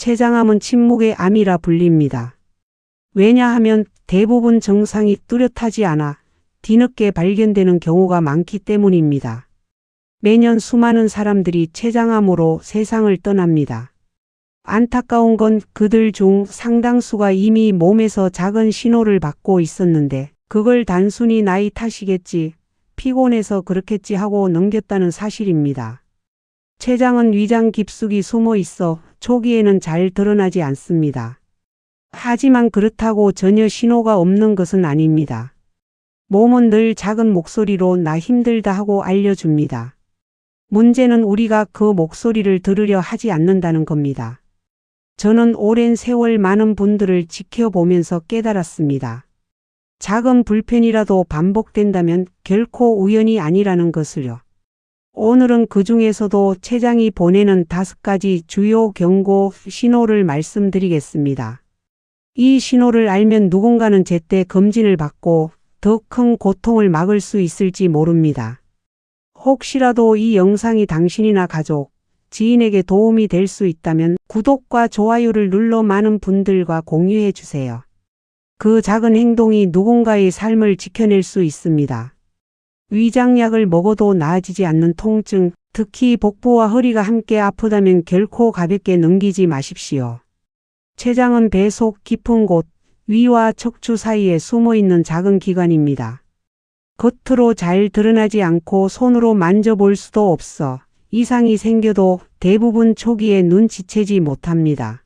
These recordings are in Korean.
췌장암은 침묵의 암이라 불립니다. 왜냐하면 대부분 증상이 뚜렷하지 않아 뒤늦게 발견되는 경우가 많기 때문입니다. 매년 수많은 사람들이 췌장암으로 세상을 떠납니다. 안타까운 건 그들 중 상당수가 이미 몸에서 작은 신호를 받고 있었는데 그걸 단순히 나이 탓이겠지, 피곤해서 그렇겠지 하고 넘겼다는 사실입니다. 췌장은 위장 깊숙이 숨어 있어 초기에는 잘 드러나지 않습니다. 하지만 그렇다고 전혀 신호가 없는 것은 아닙니다. 몸은 늘 작은 목소리로 나 힘들다 하고 알려줍니다. 문제는 우리가 그 목소리를 들으려 하지 않는다는 겁니다. 저는 오랜 세월 많은 분들을 지켜보면서 깨달았습니다. 작은 불편이라도 반복된다면 결코 우연이 아니라는 것을요. 오늘은 그 중에서도 췌장이 보내는 다섯 가지 주요 경고 신호를 말씀드리겠습니다. 이 신호를 알면 누군가는 제때 검진을 받고 더 큰 고통을 막을 수 있을지 모릅니다. 혹시라도 이 영상이 당신이나 가족, 지인에게 도움이 될 수 있다면 구독과 좋아요를 눌러 많은 분들과 공유해 주세요. 그 작은 행동이 누군가의 삶을 지켜낼 수 있습니다. 위장약을 먹어도 나아지지 않는 통증, 특히 복부와 허리가 함께 아프다면 결코 가볍게 넘기지 마십시오. 췌장은 배 속 깊은 곳, 위와 척추 사이에 숨어 있는 작은 기관입니다. 겉으로 잘 드러나지 않고 손으로 만져볼 수도 없어 이상이 생겨도 대부분 초기에 눈치채지 못합니다.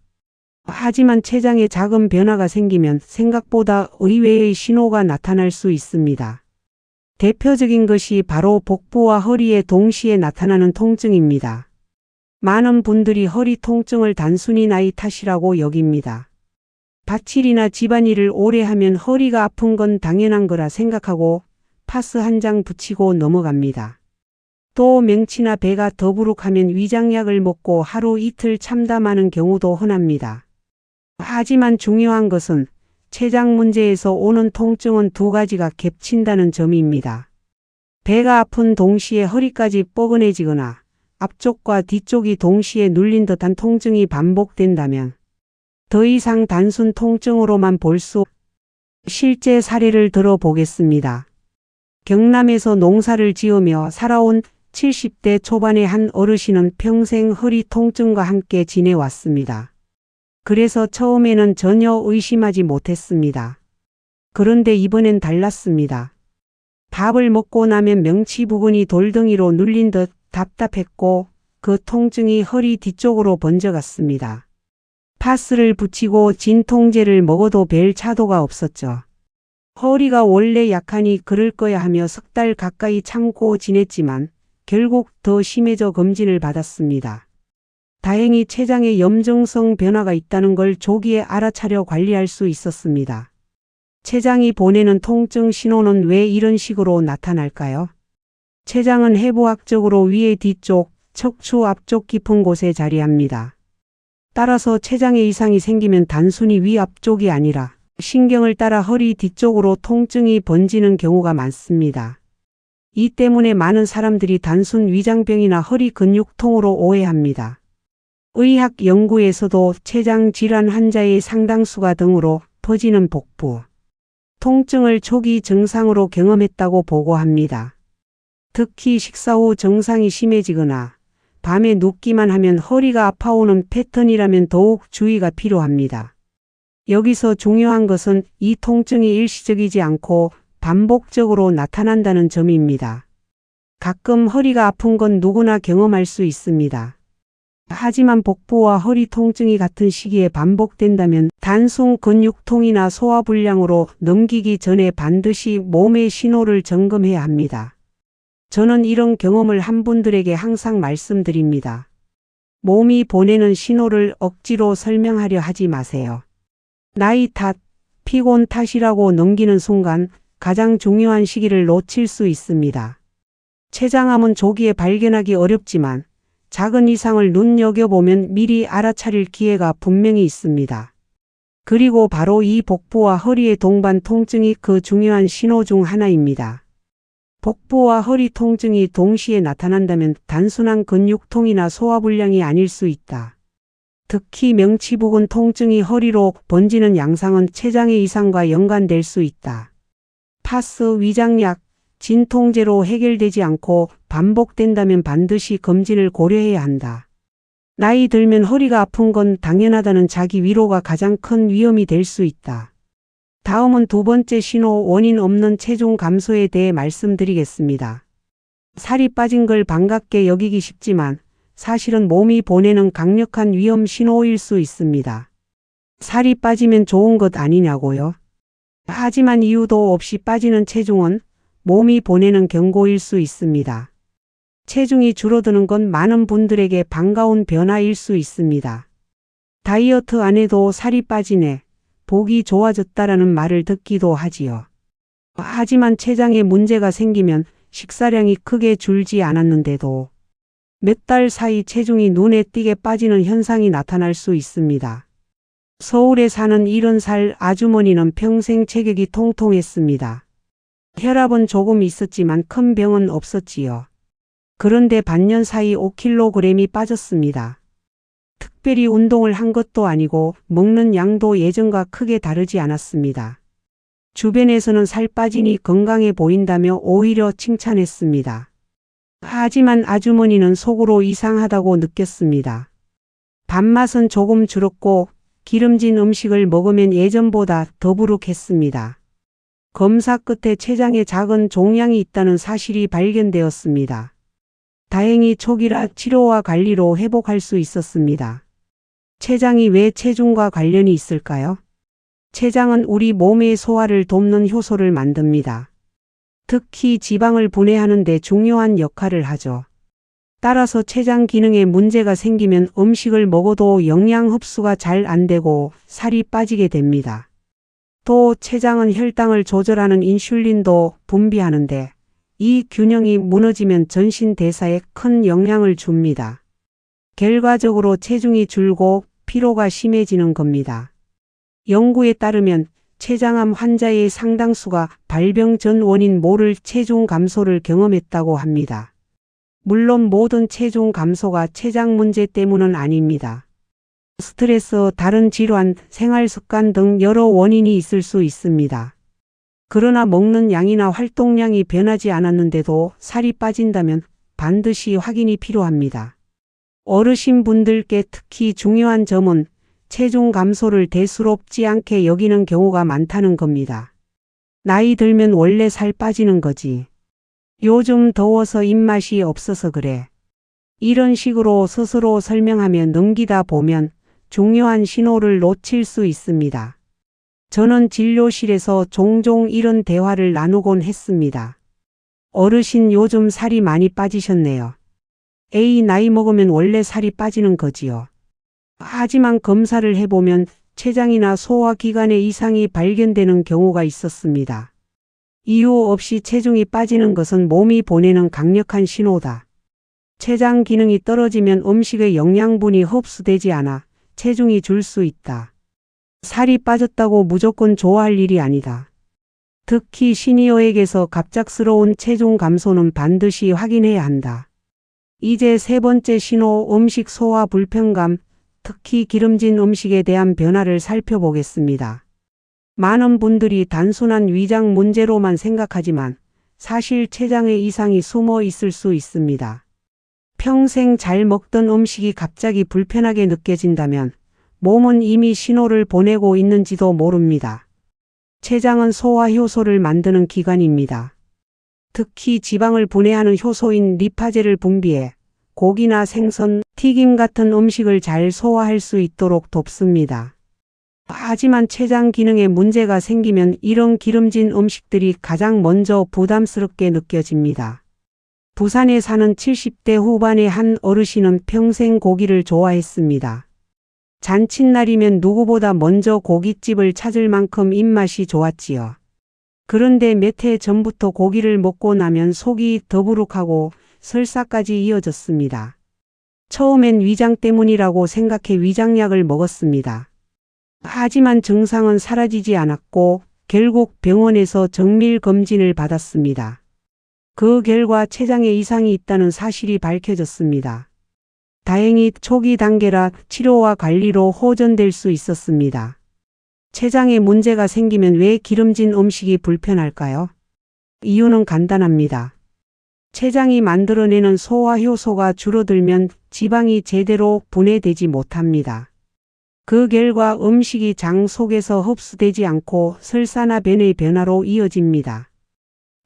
하지만 췌장에 작은 변화가 생기면 생각보다 의외의 신호가 나타날 수 있습니다. 대표적인 것이 바로 복부와 허리에 동시에 나타나는 통증입니다. 많은 분들이 허리 통증을 단순히 나이 탓이라고 여깁니다. 밭일이나 집안일을 오래 하면 허리가 아픈 건 당연한 거라 생각하고 파스 한 장 붙이고 넘어갑니다. 또 명치나 배가 더부룩하면 위장약을 먹고 하루 이틀 참담하는 경우도 흔합니다. 하지만 중요한 것은 췌장 문제에서 오는 통증은 두 가지가 겹친다는 점입니다. 배가 아픈 동시에 허리까지 뻐근해지거나 앞쪽과 뒤쪽이 동시에 눌린 듯한 통증이 반복된다면 더 이상 단순 통증으로만 볼 수 실제 사례를 들어보겠습니다. 경남에서 농사를 지으며 살아온 70대 초반의 한 어르신은 평생 허리 통증과 함께 지내왔습니다. 그래서 처음에는 전혀 의심하지 못했습니다. 그런데 이번엔 달랐습니다. 밥을 먹고 나면 명치 부근이 돌덩이로 눌린 듯 답답했고 그 통증이 허리 뒤쪽으로 번져갔습니다. 파스를 붙이고 진통제를 먹어도 별 차도가 없었죠. 허리가 원래 약하니 그럴 거야 하며 석 달 가까이 참고 지냈지만 결국 더 심해져 검진을 받았습니다. 다행히 췌장에 염증성 변화가 있다는 걸 조기에 알아차려 관리할 수 있었습니다. 췌장이 보내는 통증 신호는 왜 이런 식으로 나타날까요? 췌장은 해부학적으로 위의 뒤쪽, 척추 앞쪽 깊은 곳에 자리합니다. 따라서 췌장에 이상이 생기면 단순히 위 앞쪽이 아니라 신경을 따라 허리 뒤쪽으로 통증이 번지는 경우가 많습니다. 이 때문에 많은 사람들이 단순 위장병이나 허리 근육통으로 오해합니다. 의학 연구에서도 췌장 질환 환자의 상당수가 등으로 퍼지는 복부, 통증을 초기 증상으로 경험했다고 보고합니다. 특히 식사 후 증상이 심해지거나 밤에 눕기만 하면 허리가 아파오는 패턴이라면 더욱 주의가 필요합니다. 여기서 중요한 것은 이 통증이 일시적이지 않고 반복적으로 나타난다는 점입니다. 가끔 허리가 아픈 건 누구나 경험할 수 있습니다. 하지만 복부와 허리 통증이 같은 시기에 반복된다면 단순 근육통이나 소화불량으로 넘기기 전에 반드시 몸의 신호를 점검해야 합니다. 저는 이런 경험을 한 분들에게 항상 말씀드립니다. 몸이 보내는 신호를 억지로 설명하려 하지 마세요. 나이 탓, 피곤 탓이라고 넘기는 순간 가장 중요한 시기를 놓칠 수 있습니다. 췌장암은 조기에 발견하기 어렵지만 작은 이상을 눈여겨보면 미리 알아차릴 기회가 분명히 있습니다. 그리고 바로 이 복부와 허리의 동반 통증이 그 중요한 신호 중 하나입니다. 복부와 허리 통증이 동시에 나타난다면 단순한 근육통이나 소화불량이 아닐 수 있다. 특히 명치 부근 통증이 허리로 번지는 양상은 췌장의 이상과 연관될 수 있다. 파스 위장약, 진통제로 해결되지 않고 반복된다면 반드시 검진을 고려해야 한다. 나이 들면 허리가 아픈 건 당연하다는 자기 위로가 가장 큰 위험이 될 수 있다. 다음은 두 번째 신호 원인 없는 체중 감소에 대해 말씀드리겠습니다. 살이 빠진 걸 반갑게 여기기 쉽지만 사실은 몸이 보내는 강력한 위험 신호일 수 있습니다. 살이 빠지면 좋은 것 아니냐고요? 하지만 이유도 없이 빠지는 체중은 몸이 보내는 경고일 수 있습니다. 체중이 줄어드는 건 많은 분들에게 반가운 변화일 수 있습니다. 다이어트 안 해도 살이 빠지네, 보기 좋아졌다라는 말을 듣기도 하지요. 하지만 췌장에 문제가 생기면 식사량이 크게 줄지 않았는데도 몇 달 사이 체중이 눈에 띄게 빠지는 현상이 나타날 수 있습니다. 서울에 사는 70살 아주머니는 평생 체격이 통통했습니다. 혈압은 조금 있었지만 큰 병은 없었지요. 그런데 반년 사이 5kg이 빠졌습니다. 특별히 운동을 한 것도 아니고 먹는 양도 예전과 크게 다르지 않았습니다. 주변에서는 살 빠지니 건강해 보인다며 오히려 칭찬했습니다. 하지만 아주머니는 속으로 이상하다고 느꼈습니다. 밥맛은 조금 줄었고 기름진 음식을 먹으면 예전보다 더부룩했습니다. 검사 끝에 췌장에 작은 종양이 있다는 사실이 발견되었습니다. 다행히 초기라 치료와 관리로 회복할 수 있었습니다. 췌장이 왜 체중과 관련이 있을까요? 췌장은 우리 몸의 소화를 돕는 효소를 만듭니다. 특히 지방을 분해하는 데 중요한 역할을 하죠. 따라서 췌장 기능에 문제가 생기면 음식을 먹어도 영양 흡수가 잘 안 되고 살이 빠지게 됩니다. 또 췌장은 혈당을 조절하는 인슐린도 분비하는데 이 균형이 무너지면 전신 대사에 큰 영향을 줍니다. 결과적으로 체중이 줄고 피로가 심해지는 겁니다. 연구에 따르면 췌장암 환자의 상당수가 발병 전 원인 모를 체중 감소를 경험했다고 합니다. 물론 모든 체중 감소가 췌장 문제 때문은 아닙니다. 스트레스, 다른 질환, 생활 습관 등 여러 원인이 있을 수 있습니다. 그러나 먹는 양이나 활동량이 변하지 않았는데도 살이 빠진다면 반드시 확인이 필요합니다. 어르신 분들께 특히 중요한 점은 체중 감소를 대수롭지 않게 여기는 경우가 많다는 겁니다. 나이 들면 원래 살 빠지는 거지. 요즘 더워서 입맛이 없어서 그래. 이런 식으로 스스로 설명하며 넘기다 보면 중요한 신호를 놓칠 수 있습니다. 저는 진료실에서 종종 이런 대화를 나누곤 했습니다. 어르신 요즘 살이 많이 빠지셨네요. 에이 나이 먹으면 원래 살이 빠지는 거지요. 하지만 검사를 해보면 췌장이나 소화기관에 이상이 발견되는 경우가 있었습니다. 이유 없이 체중이 빠지는 것은 몸이 보내는 강력한 신호다. 췌장 기능이 떨어지면 음식의 영양분이 흡수되지 않아 체중이 줄 수 있다. 살이 빠졌다고 무조건 좋아할 일이 아니다. 특히 시니어에게서 갑작스러운 체중 감소는 반드시 확인해야 한다. 이제 세 번째 신호 음식 소화 불편감, 특히 기름진 음식에 대한 변화를 살펴보겠습니다. 많은 분들이 단순한 위장 문제로만 생각하지만 사실 췌장에 이상이 숨어 있을 수 있습니다. 평생 잘 먹던 음식이 갑자기 불편하게 느껴진다면 몸은 이미 신호를 보내고 있는지도 모릅니다. 췌장은 소화 효소를 만드는 기관입니다. 특히 지방을 분해하는 효소인 리파제를 분비해 고기나 생선, 튀김 같은 음식을 잘 소화할 수 있도록 돕습니다. 하지만 췌장 기능에 문제가 생기면 이런 기름진 음식들이 가장 먼저 부담스럽게 느껴집니다. 부산에 사는 70대 후반의 한 어르신은 평생 고기를 좋아했습니다. 잔칫날이면 누구보다 먼저 고깃집을 찾을 만큼 입맛이 좋았지요. 그런데 몇 해 전부터 고기를 먹고 나면 속이 더부룩하고 설사까지 이어졌습니다. 처음엔 위장 때문이라고 생각해 위장약을 먹었습니다. 하지만 증상은 사라지지 않았고 결국 병원에서 정밀 검진을 받았습니다. 그 결과 췌장에 이상이 있다는 사실이 밝혀졌습니다. 다행히 초기 단계라 치료와 관리로 호전될 수 있었습니다. 췌장에 문제가 생기면 왜 기름진 음식이 불편할까요? 이유는 간단합니다. 췌장이 만들어내는 소화 효소가 줄어들면 지방이 제대로 분해되지 못합니다. 그 결과 음식이 장 속에서 흡수되지 않고 설사나 변의 변화로 이어집니다.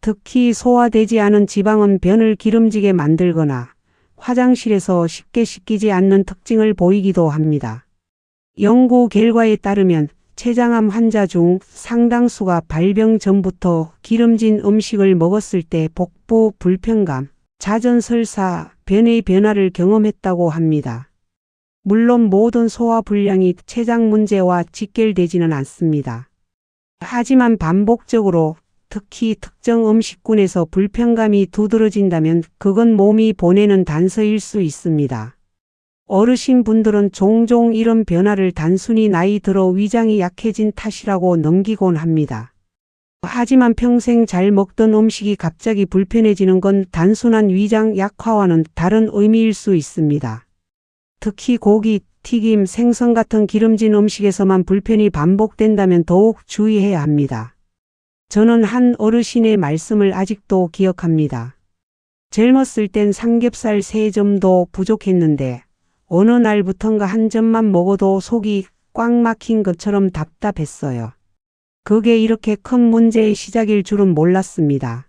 특히 소화되지 않은 지방은 변을 기름지게 만들거나 화장실에서 쉽게 씻기지 않는 특징을 보이기도 합니다. 연구 결과에 따르면 췌장암 환자 중 상당수가 발병 전부터 기름진 음식을 먹었을 때 복부 불편감, 자전설사, 변의 변화를 경험했다고 합니다. 물론 모든 소화 불량이 췌장 문제와 직결되지는 않습니다. 하지만 반복적으로 특히 특정 음식군에서 불편감이 두드러진다면 그건 몸이 보내는 단서일 수 있습니다. 어르신 분들은 종종 이런 변화를 단순히 나이 들어 위장이 약해진 탓이라고 넘기곤 합니다. 하지만 평생 잘 먹던 음식이 갑자기 불편해지는 건 단순한 위장 약화와는 다른 의미일 수 있습니다. 특히 고기, 튀김, 생선 같은 기름진 음식에서만 불편이 반복된다면 더욱 주의해야 합니다. 저는 한 어르신의 말씀을 아직도 기억합니다. 젊었을 땐 삼겹살 세 점도 부족했는데 어느 날부턴가 한 점만 먹어도 속이 꽉 막힌 것처럼 답답했어요. 그게 이렇게 큰 문제의 시작일 줄은 몰랐습니다.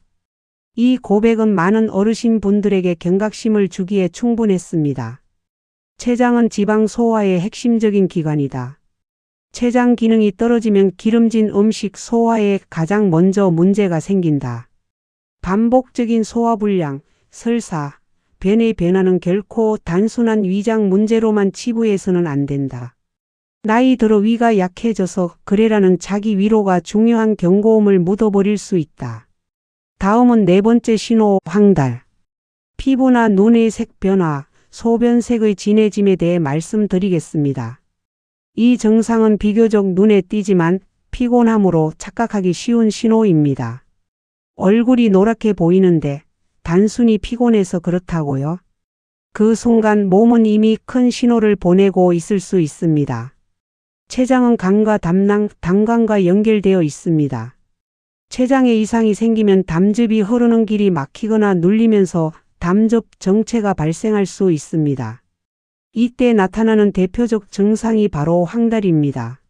이 고백은 많은 어르신 분들에게 경각심을 주기에 충분했습니다. 췌장은 지방 소화의 핵심적인 기관이다. 췌장 기능이 떨어지면 기름진 음식 소화에 가장 먼저 문제가 생긴다. 반복적인 소화불량, 설사, 변의 변화는 결코 단순한 위장 문제로만 치부해서는 안 된다. 나이 들어 위가 약해져서 그래라는 자기 위로가 중요한 경고음을 묻어버릴 수 있다. 다음은 네 번째 신호 황달. 피부나 눈의 색 변화, 소변색의 진해짐에 대해 말씀드리겠습니다. 이 증상은 비교적 눈에 띄지만 피곤함으로 착각하기 쉬운 신호입니다. 얼굴이 노랗게 보이는데 단순히 피곤해서 그렇다고요? 그 순간 몸은 이미 큰 신호를 보내고 있을 수 있습니다. 췌장은 간과 담낭, 당관과 연결되어 있습니다. 췌장에 이상이 생기면 담즙이 흐르는 길이 막히거나 눌리면서 담즙 정체가 발생할 수 있습니다. 이때 나타나는 대표적 증상이 바로 황달입니다.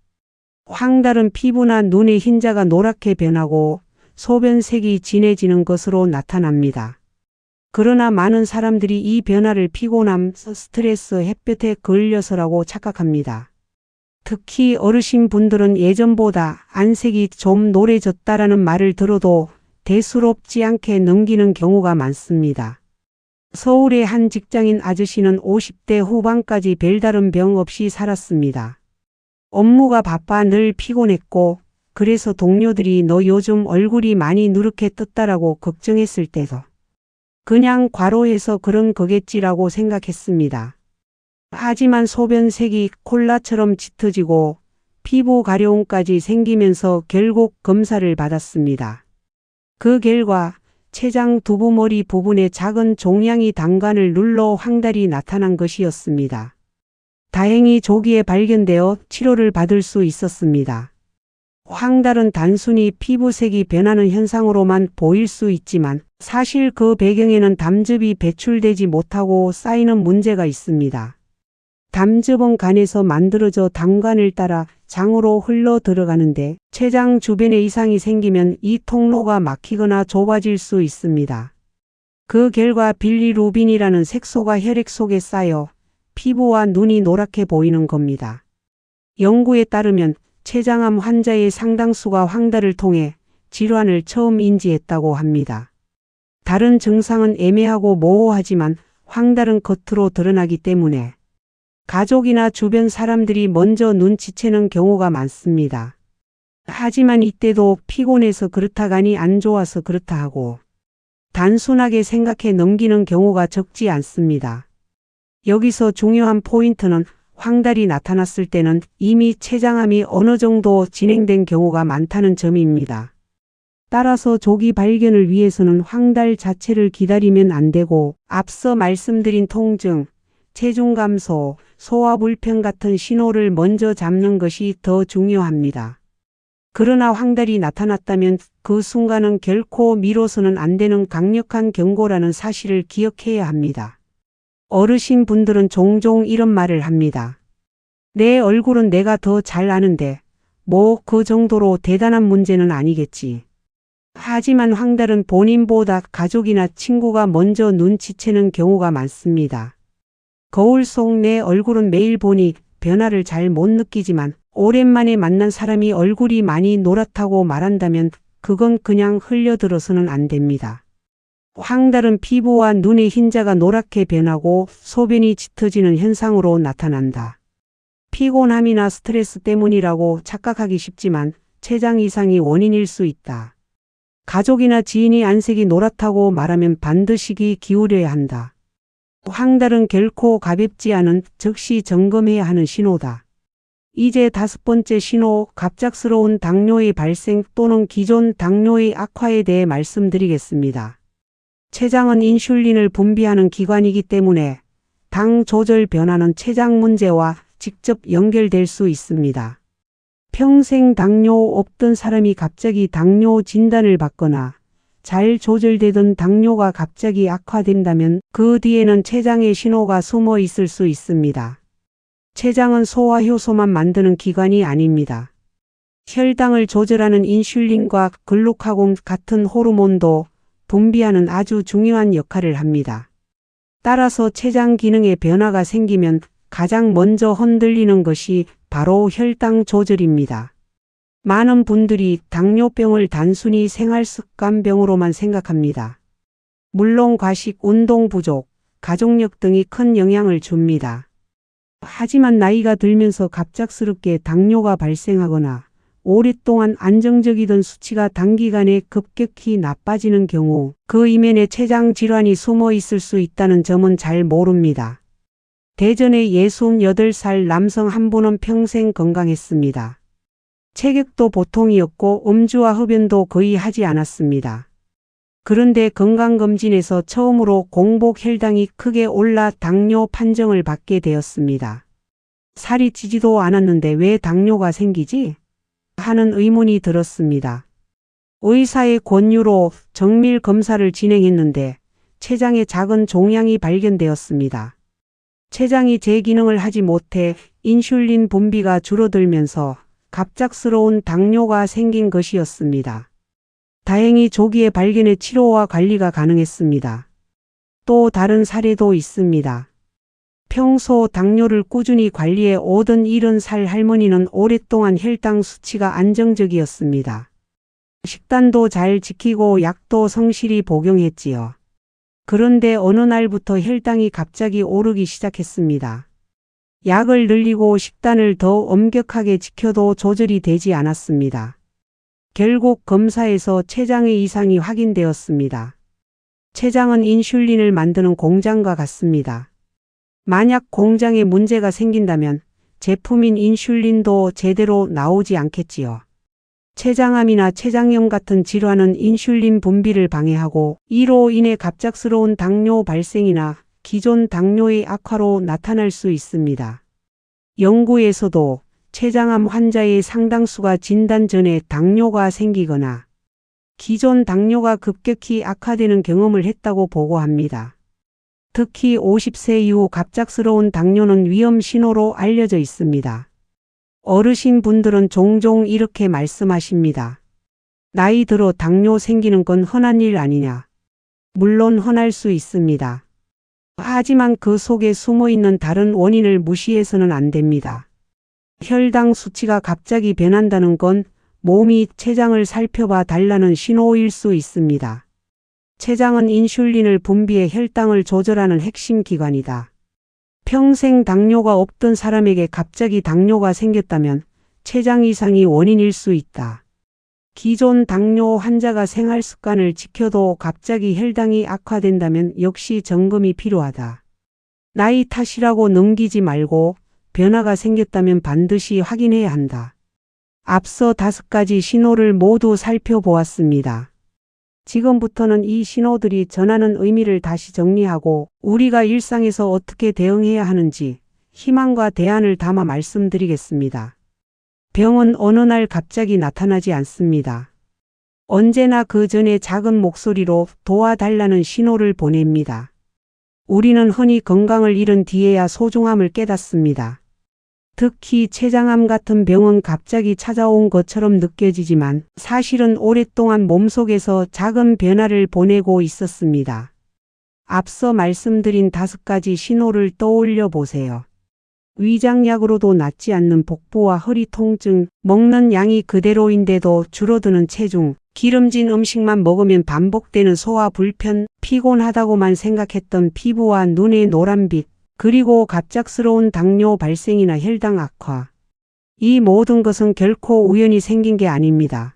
황달은 피부나 눈의 흰자가 노랗게 변하고 소변색이 진해지는 것으로 나타납니다. 그러나 많은 사람들이 이 변화를 피곤함, 스트레스, 햇볕에 걸려서라고 착각합니다. 특히 어르신 분들은 예전보다 안색이 좀 노래졌다라는 말을 들어도 대수롭지 않게 넘기는 경우가 많습니다. 서울의 한 직장인 아저씨는 50대 후반까지 별다른 병 없이 살았습니다. 업무가 바빠 늘 피곤했고, 그래서 동료들이 너 요즘 얼굴이 많이 누렇게 떴다라고 걱정했을 때도 그냥 과로해서 그런 거겠지라고 생각했습니다. 하지만 소변색이 콜라처럼 짙어지고 피부 가려움까지 생기면서 결국 검사를 받았습니다. 그 결과 췌장 두부머리 부분에 작은 종양이 단관을 눌러 황달이 나타난 것이었습니다. 다행히 조기에 발견되어 치료를 받을 수 있었습니다. 황달은 단순히 피부색이 변하는 현상으로만 보일 수 있지만 사실 그 배경에는 담즙이 배출되지 못하고 쌓이는 문제가 있습니다. 담즙은 간에서 만들어져 담관을 따라 장으로 흘러 들어가는데 췌장 주변에 이상이 생기면 이 통로가 막히거나 좁아질 수 있습니다. 그 결과 빌리루빈이라는 색소가 혈액 속에 쌓여 피부와 눈이 노랗게 보이는 겁니다. 연구에 따르면 췌장암 환자의 상당수가 황달을 통해 질환을 처음 인지했다고 합니다. 다른 증상은 애매하고 모호하지만 황달은 겉으로 드러나기 때문에 가족이나 주변 사람들이 먼저 눈치채는 경우가 많습니다. 하지만 이때도 피곤해서 그렇다가니 안 좋아서 그렇다 하고 단순하게 생각해 넘기는 경우가 적지 않습니다. 여기서 중요한 포인트는 황달이 나타났을 때는 이미 췌장암이 어느 정도 진행된 경우가 많다는 점입니다. 따라서 조기 발견을 위해서는 황달 자체를 기다리면 안 되고 앞서 말씀드린 통증, 체중 감소, 소화 불편 같은 신호를 먼저 잡는 것이 더 중요합니다. 그러나 황달이 나타났다면 그 순간은 결코 미뤄서는 안 되는 강력한 경고라는 사실을 기억해야 합니다. 어르신 분들은 종종 이런 말을 합니다. 내 얼굴은 내가 더 잘 아는데, 뭐 그 정도로 대단한 문제는 아니겠지. 하지만 황달은 본인보다 가족이나 친구가 먼저 눈치채는 경우가 많습니다. 거울 속 내 얼굴은 매일 보니 변화를 잘 못 느끼지만 오랜만에 만난 사람이 얼굴이 많이 노랗다고 말한다면 그건 그냥 흘려들어서는 안 됩니다. 황달은 피부와 눈의 흰자가 노랗게 변하고 소변이 짙어지는 현상으로 나타난다. 피곤함이나 스트레스 때문이라고 착각하기 쉽지만 췌장 이상이 원인일 수 있다. 가족이나 지인이 안색이 노랗다고 말하면 반드시 귀 기울여야 한다. 황달은 결코 가볍지 않은 즉시 점검해야 하는 신호다. 이제 다섯 번째 신호, 갑작스러운 당뇨의 발생 또는 기존 당뇨의 악화에 대해 말씀드리겠습니다. 췌장은 인슐린을 분비하는 기관이기 때문에 당 조절 변화는 췌장 문제와 직접 연결될 수 있습니다. 평생 당뇨 없던 사람이 갑자기 당뇨 진단을 받거나 잘 조절되던 당뇨가 갑자기 악화된다면 그 뒤에는 췌장의 신호가 숨어 있을 수 있습니다. 췌장은 소화 효소만 만드는 기관이 아닙니다. 혈당을 조절하는 인슐린과 글루카곤 같은 호르몬도 분비하는 아주 중요한 역할을 합니다. 따라서 췌장 기능에 변화가 생기면 가장 먼저 흔들리는 것이 바로 혈당 조절입니다. 많은 분들이 당뇨병을 단순히 생활습관병으로만 생각합니다. 물론 과식, 운동 부족, 가족력 등이 큰 영향을 줍니다. 하지만 나이가 들면서 갑작스럽게 당뇨가 발생하거나 오랫동안 안정적이던 수치가 단기간에 급격히 나빠지는 경우 그 이면에 췌장 질환이 숨어 있을 수 있다는 점은 잘 모릅니다. 대전의 68살 남성 한 분은 평생 건강했습니다. 체격도 보통이었고 음주와 흡연도 거의 하지 않았습니다. 그런데 건강검진에서 처음으로 공복 혈당이 크게 올라 당뇨 판정을 받게 되었습니다. 살이 찌지도 않았는데 왜 당뇨가 생기지? 하는 의문이 들었습니다. 의사의 권유로 정밀 검사를 진행했는데 췌장에 작은 종양이 발견되었습니다. 췌장이 제 기능을 하지 못해 인슐린 분비가 줄어들면서 갑작스러운 당뇨가 생긴 것이었습니다. 다행히 조기에 발견해 치료와 관리가 가능했습니다. 또 다른 사례도 있습니다. 평소 당뇨를 꾸준히 관리해 오던 70살 할머니는 오랫동안 혈당 수치가 안정적이었습니다. 식단도 잘 지키고 약도 성실히 복용했지요. 그런데 어느 날부터 혈당이 갑자기 오르기 시작했습니다. 약을 늘리고 식단을 더 엄격하게 지켜도 조절이 되지 않았습니다. 결국 검사에서 췌장의 이상이 확인되었습니다. 췌장은 인슐린을 만드는 공장과 같습니다. 만약 공장에 문제가 생긴다면 제품인 인슐린도 제대로 나오지 않겠지요. 췌장암이나 췌장염 같은 질환은 인슐린 분비를 방해하고 이로 인해 갑작스러운 당뇨 발생이나 기존 당뇨의 악화로 나타날 수 있습니다. 연구에서도 췌장암 환자의 상당수가 진단 전에 당뇨가 생기거나 기존 당뇨가 급격히 악화되는 경험을 했다고 보고합니다. 특히 50세 이후 갑작스러운 당뇨는 위험 신호로 알려져 있습니다. 어르신 분들은 종종 이렇게 말씀하십니다. 나이 들어 당뇨 생기는 건 흔한 일 아니냐. 물론 흔할 수 있습니다. 하지만 그 속에 숨어 있는 다른 원인을 무시해서는 안 됩니다. 혈당 수치가 갑자기 변한다는 건 몸이 췌장을 살펴봐 달라는 신호일 수 있습니다. 췌장은 인슐린을 분비해 혈당을 조절하는 핵심 기관이다. 평생 당뇨가 없던 사람에게 갑자기 당뇨가 생겼다면 췌장 이상이 원인일 수 있다. 기존 당뇨 환자가 생활 습관을 지켜도 갑자기 혈당이 악화된다면 역시 점검이 필요하다. 나이 탓이라고 넘기지 말고 변화가 생겼다면 반드시 확인해야 한다. 앞서 다섯 가지 신호를 모두 살펴보았습니다. 지금부터는 이 신호들이 전하는 의미를 다시 정리하고 우리가 일상에서 어떻게 대응해야 하는지 희망과 대안을 담아 말씀드리겠습니다. 병은 어느 날 갑자기 나타나지 않습니다. 언제나 그 전에 작은 목소리로 도와달라는 신호를 보냅니다. 우리는 흔히 건강을 잃은 뒤에야 소중함을 깨닫습니다. 특히 췌장암 같은 병은 갑자기 찾아온 것처럼 느껴지지만 사실은 오랫동안 몸속에서 작은 변화를 보내고 있었습니다. 앞서 말씀드린 다섯 가지 신호를 떠올려 보세요. 위장약으로도 낫지 않는 복부와 허리 통증, 먹는 양이 그대로인데도 줄어드는 체중, 기름진 음식만 먹으면 반복되는 소화 불편, 피곤하다고만 생각했던 피부와 눈의 노란빛, 그리고 갑작스러운 당뇨 발생이나 혈당 악화. 이 모든 것은 결코 우연히 생긴 게 아닙니다.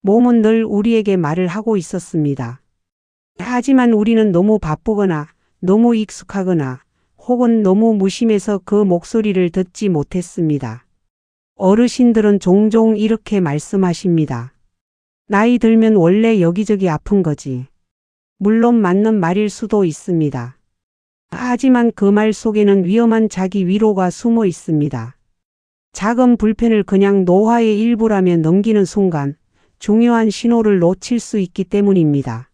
몸은 늘 우리에게 말을 하고 있었습니다. 하지만 우리는 너무 바쁘거나 너무 익숙하거나 혹은 너무 무심해서 그 목소리를 듣지 못했습니다. 어르신들은 종종 이렇게 말씀하십니다. 나이 들면 원래 여기저기 아픈 거지. 물론 맞는 말일 수도 있습니다. 하지만 그 말 속에는 위험한 자기 위로가 숨어 있습니다. 작은 불편을 그냥 노화의 일부라며 넘기는 순간 중요한 신호를 놓칠 수 있기 때문입니다.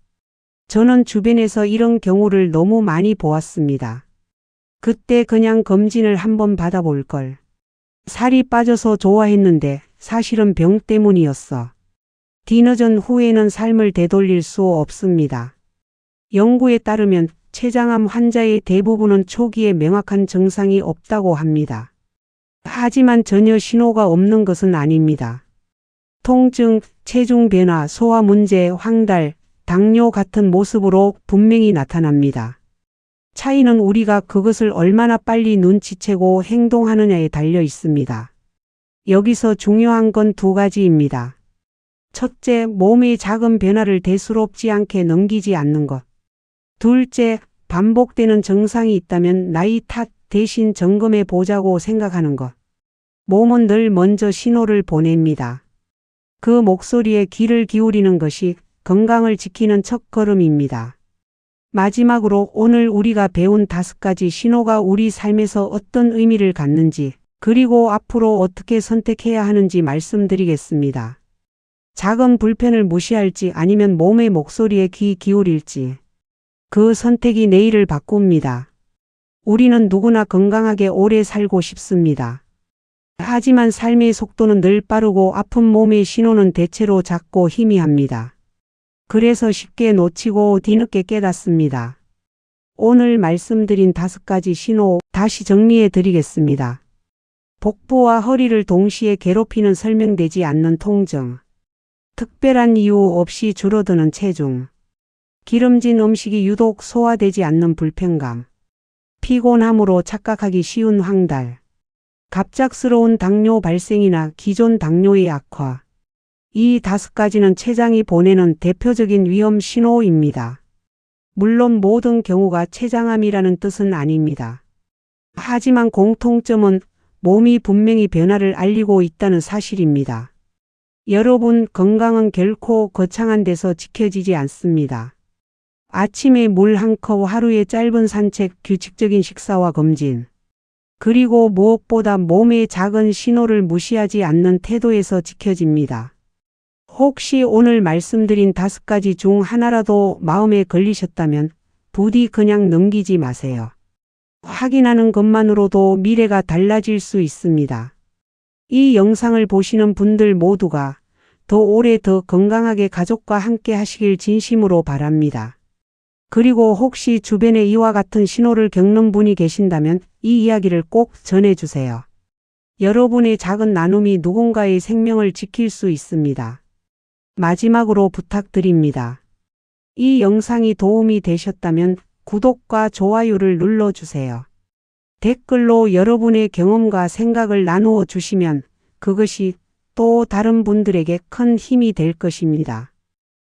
저는 주변에서 이런 경우를 너무 많이 보았습니다. 그때 그냥 검진을 한번 받아볼 걸. 살이 빠져서 좋아했는데 사실은 병 때문이었어. 뒤늦은 후에는 삶을 되돌릴 수 없습니다. 연구에 따르면 췌장암 환자의 대부분은 초기에 명확한 증상이 없다고 합니다. 하지만 전혀 신호가 없는 것은 아닙니다. 통증, 체중 변화, 소화 문제, 황달, 당뇨 같은 모습으로 분명히 나타납니다. 차이는 우리가 그것을 얼마나 빨리 눈치채고 행동하느냐에 달려 있습니다. 여기서 중요한 건 두 가지입니다. 첫째, 몸의 작은 변화를 대수롭지 않게 넘기지 않는 것. 둘째, 반복되는 증상이 있다면 나이 탓 대신 점검해 보자고 생각하는 것. 몸은 늘 먼저 신호를 보냅니다. 그 목소리에 귀를 기울이는 것이 건강을 지키는 첫 걸음입니다. 마지막으로 오늘 우리가 배운 다섯 가지 신호가 우리 삶에서 어떤 의미를 갖는지, 그리고 앞으로 어떻게 선택해야 하는지 말씀드리겠습니다. 작은 불편을 무시할지 아니면 몸의 목소리에 귀 기울일지. 그 선택이 내일을 바꿉니다. 우리는 누구나 건강하게 오래 살고 싶습니다. 하지만 삶의 속도는 늘 빠르고 아픈 몸의 신호는 대체로 작고 희미합니다. 그래서 쉽게 놓치고 뒤늦게 깨닫습니다. 오늘 말씀드린 다섯 가지 신호 다시 정리해 드리겠습니다. 복부와 허리를 동시에 괴롭히는 설명되지 않는 통증. 특별한 이유 없이 줄어드는 체중. 기름진 음식이 유독 소화되지 않는 불편감. 피곤함으로 착각하기 쉬운 황달. 갑작스러운 당뇨 발생이나 기존 당뇨의 악화. 이 다섯 가지는 췌장이 보내는 대표적인 위험 신호입니다. 물론 모든 경우가 췌장암이라는 뜻은 아닙니다. 하지만 공통점은 몸이 분명히 변화를 알리고 있다는 사실입니다. 여러분 건강은 결코 거창한 데서 지켜지지 않습니다. 아침에 물 한 컵 하루의 짧은 산책, 규칙적인 식사와 검진. 그리고 무엇보다 몸의 작은 신호를 무시하지 않는 태도에서 지켜집니다. 혹시 오늘 말씀드린 다섯 가지 중 하나라도 마음에 걸리셨다면 부디 그냥 넘기지 마세요. 확인하는 것만으로도 미래가 달라질 수 있습니다. 이 영상을 보시는 분들 모두가 더 오래 더 건강하게 가족과 함께 하시길 진심으로 바랍니다. 그리고 혹시 주변에 이와 같은 신호를 겪는 분이 계신다면 이 이야기를 꼭 전해주세요. 여러분의 작은 나눔이 누군가의 생명을 지킬 수 있습니다. 마지막으로 부탁드립니다. 이 영상이 도움이 되셨다면 구독과 좋아요를 눌러주세요. 댓글로 여러분의 경험과 생각을 나누어 주시면 그것이 또 다른 분들에게 큰 힘이 될 것입니다.